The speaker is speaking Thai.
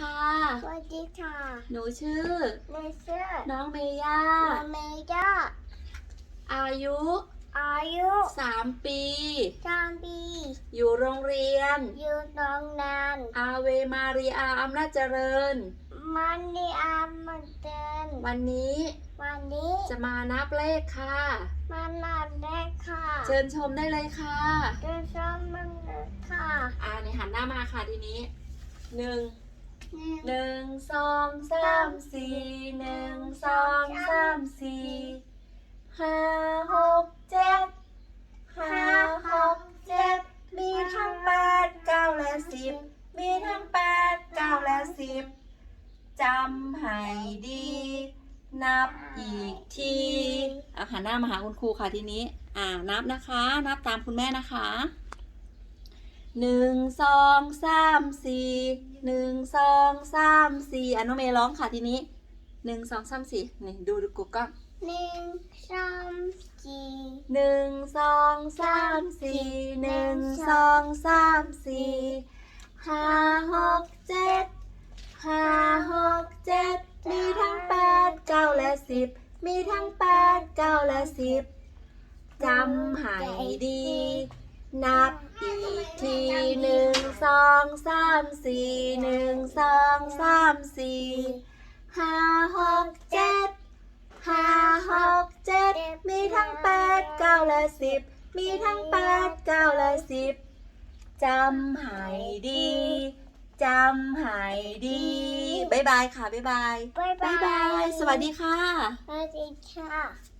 ค่ะ สวัสดีค่ะ หนูชื่อเนเชื่อ น้องเมย่ามาเมย่า อายุ อายุ3ปีสามปี อยู่โรงเรียน อยู่ตรงนั้นอาเวมารีอาอำนาจเจริญมันนี่อามันเดินวันนี้ วันนี้จะมานับเลขค่ะมันนัดได้ค่ะ เชิญชมได้เลยค่ะเดินชมมันเลยค่ะ อ่าในหันหน้ามาค่ะทีนี้หนึ่ง หนึ่งสองสามสี่หนึ่งสองสามสี่ห้าหกเจ็ดห้าหกเจ็ดมีทั้งแปดเก้าและสิบมีทั้งแปดเก้าและสิบจำให้ดี นับอีกทีเอาหันหน้ามาหาคุณครูค่ะทีนี้ อ่านับนะคะ นับตามคุณแม่นะคะ หนึ่งสองสามสี่หนึ่งสองสามสี่อะน้องเมย์ร้องค่ะทีนี้หนึ่งสองสามสี่นี่ดูดูกูกล้องหนึ่งสองสี่หนึ่งสองสามสี่หนึ่งสองสามสี่ห้าหกเจ็ดห้าหกเจ็ดมีทั้งแปดเก้าและสิบมีทั้งแปดเก้าและสิบจำให้ดี นับ ทีหนึ่งสองสามสี่หนึ่งสองสามสี่ห้าหกเจ็ดห้าหกเจ็ดมีทั้งแปดเก้าและสิบมีทั้งแปดเก้าและสิบจำให้ดีจำให้ดีบ๊ายบายค่ะบ๊ายบายบ๊ายบ๊ายบาย สวัสดีค่ะ สวัสดีค่ะ